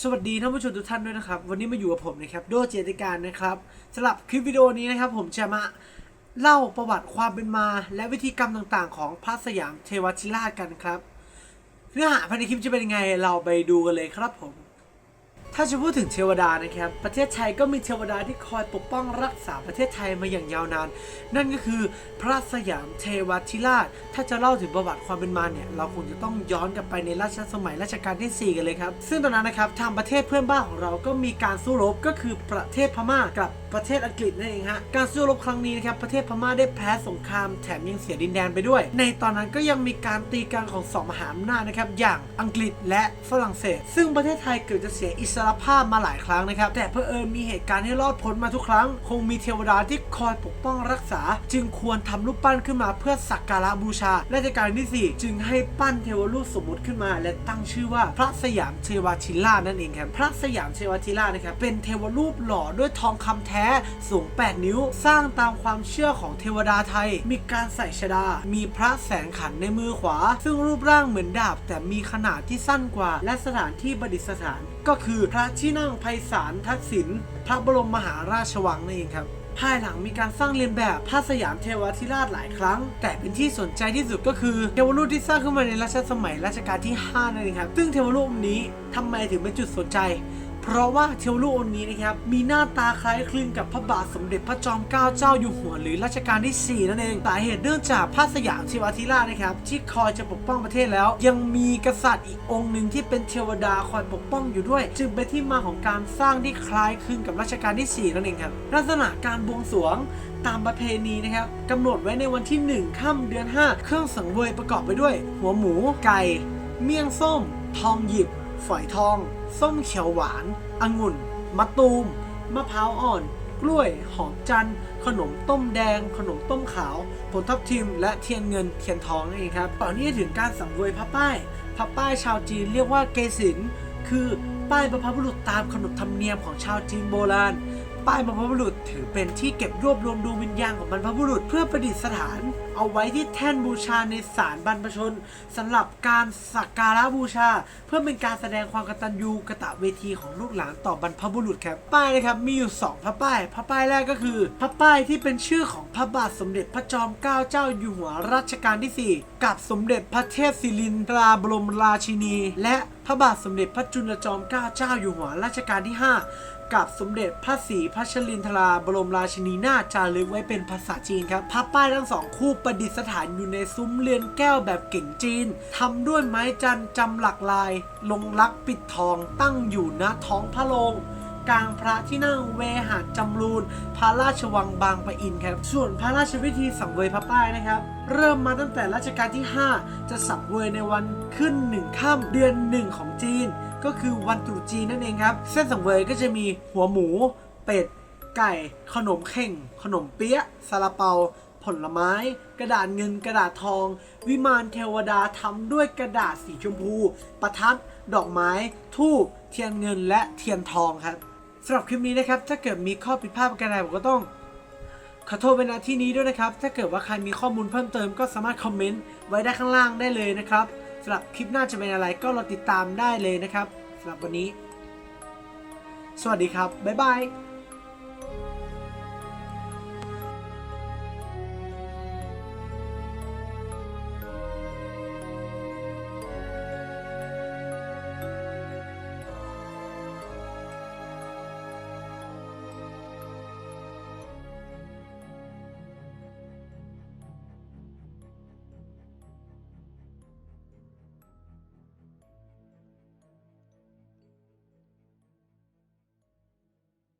สวัสดีท่านผู้ชมทุกท่านด้วยนะครับ วันนี้มาอยู่กับผมนะครับโดเจติการนะครับสำหรับคลิปวิดีโอนี้นะครับ ผมจะมาเล่าประวัติความเป็นมา และวิธีกรรมต่างๆ ของพระสยามเทวชิราชกันครับ เนื้อหาภายในคลิปจะเป็นยังไงเราไปดูกันเลยครับผม ถ้าจะพูดถึงเทวดานะครับ ประเทศไทยก็มีเทวดาที่คอยปกป้องรักษาประเทศไทยมาอย่างยาวนาน นั่นก็คือพระสยามเทวทิราช ถ้าจะเล่าถึงประวัติความเป็นมาเนี่ย เราคงจะต้องย้อนกลับไปในรัชสมัยรัชกาลที่ 4 กันเลยครับ ซึ่งตอนนั้นนะครับทางประเทศเพื่อนบ้านของเราก็มีการสู้รบก็คือประเทศพม่ากับ ประเทศอังกฤษนั่นเองฮะ การสู้รบครั้งนี้นะครับประเทศพม่าได้แพ้สงครามแถมยังเสียดินแดนไปด้วย ในตอนนั้นก็ยังมีการตีกันของสองมหาอำนาจนะครับอย่างอังกฤษและฝรั่งเศส ซึ่งประเทศไทยเกือบจะเสียอิสรภาพมาหลายครั้งนะครับ แต่เผอิญมีเหตุการณ์ให้รอดพ้นมาทุกครั้ง คงมีเทวดาที่คอยปกป้องรักษา จึงควรทำรูปปั้นขึ้นมาเพื่อสักการะบูชาและในการที่สี่จึงให้ปั้นเทวรูปสมมุติขึ้นมา และตั้งชื่อว่าพระสยามเทวทิราชนั่นเองครับพระสยามเทวทิราชนะครับเป็นเทวรูปหล่อด้วยทองคำแท้สูง 8 นิ้ว สร้างตามความเชื่อของเทวดาไทย มีการใส่ชดา มีพระแสงขันในมือขวา ซึ่งรูปร่างเหมือนดาบ แต่มีขนาดที่สั้นกว่า และสถานที่ประดิษฐาน ก็คือพระที่นั่งไพศาลทักษิณพระบรมมหาราชวังนั่นเองครับภายหลังมีการสร้างเรียนแบบพระสยามเทวทิราชหลายครั้ง แต่เป็นที่สนใจที่สุดก็คือเทวรูปที่สร้างขึ้นมาในรัชสมัยรัชกาลที่ 5 นั่นเองครับ ซึ่งเทวรูปองค์นี้ทำไมถึงเป็นจุดสนใจ เพราะว่าเทวรูปองค์นี้นะครับมีหน้าตาคล้ายคลึงกับพระบาทสมเด็จพระจอมเกล้าเจ้าอยู่หัวหรือรัชกาลที่ 4 นั่นเองสาเหตุเนื่องจากพระสยามเทวทิราชนะครับที่คอยจะปกป้องประเทศแล้ว ยังมีกษัตริย์อีกองค์หนึ่งที่เป็นเทวดาคอยปกป้องอยู่ด้วย จึงเป็นที่มาของการสร้างที่คล้ายคลึงกับรัชกาลที่ 4 นั่นเองครับลักษณะการบวงสรวงตามประเพณีนะครับกำหนดไว้ในวันที่ 1 ค่ำเดือน 5 เครื่องสังเวยประกอบไปด้วย หัวหมูไก่ เมี่ยงส้ม ทองหยิบ ฝอยทอง ส้มเขียวหวาน องุ่น มะตูม มะพร้าวอ่อน กล้วย หอมจันทร์ ขนมต้มแดง ขนมต้มขาว ผลทับทิม และเทียนเงินเทียนทองนั่นเองครับก่อนที่จะถึงการสังเวยพระป้ายพระป้ายชาวจีนเรียกว่าเกสินคือป้ายบรรพบุรุษตามขนบธรรมเนียมของชาวจีนโบราณ ป้ายบรรพบุรุษถือเป็นที่เก็บรวบรวมดวงวิญญาณของบรรพบุรุษเพื่อประดิษฐาน เอาไว้ที่แท่นบูชาในศาลบรรพชนสำหรับการสักการะบูชา เพื่อเป็นการแสดงความกตัญญูกตะเวทีของลูกหลานต่อบรรพบุรุษครับป้ายนะครับมีอยู่ 2พระป้ายพระป้ายแรกก็คือพระป้ายที่เป็นชื่อของพระบาทสมเด็จพระจอมเกล้าเจ้าอยู่หัวรัชกาลที่ 4 กับสมเด็จพระเทพศิรินทราบรมราชินี และพระบาทสมเด็จพระจุลจอมเกล้าเจ้าอยู่หัวรัชกาลที่ 5 กับสมเด็จพระศรีพัชรินทราบรมราชินีนาถจารึกไว้เป็นภาษาจีนครับพระป้ายทั้งสองคู่ประดิษฐานอยู่ในซุ้มเรือนแก้วแบบเก่งจีนทำด้วยไม้จันจำหลักลาย ลงลักปิดทองตั้งอยู่ณท้องพระโรงกลางพระที่นั่งเวหาจำรูนพระราชวังบางปะอินครับ ส่วนพระราชพิธีสังเวยพระป้ายนะครับ เริ่มมาตั้งแต่รัชกาลที่ 5 จะสังเวยในวันขึ้นหนึ่งค่ำเดือนหนึ่งของจีน ก็คือวันตรุษจีนนั่นเองครับ เส้นสังเวยก็จะมีหัวหมู เป็ด ไก่ ขนมเข่ง ขนมเปี๊ยะซาลาเปา ผลไม้ กระดาษเงินกระดาษทอง วิมานเทวดาทำด้วยกระดาษสีชมพู ประทัด ดอกไม้ ทูบเทียนเงินและเทียนทองครับสำหรับคลิปนี้นะครับ ถ้าเกิดมีข้อผิดพลาดประการใดผมก็ต้องขอโทษเวลาที่นี้ด้วยนะครับ ถ้าเกิดว่าใครมีข้อมูลเพิ่มเติมก็สามารถคอมเมนต์ไว้ได้ข้างล่างได้เลยนะครับ สำหรับคลิปหน้าจะเป็นอะไรก็รอติดตามได้เลยนะครับสำหรับวันนี้ สวัสดีครับ บ๊ายบาย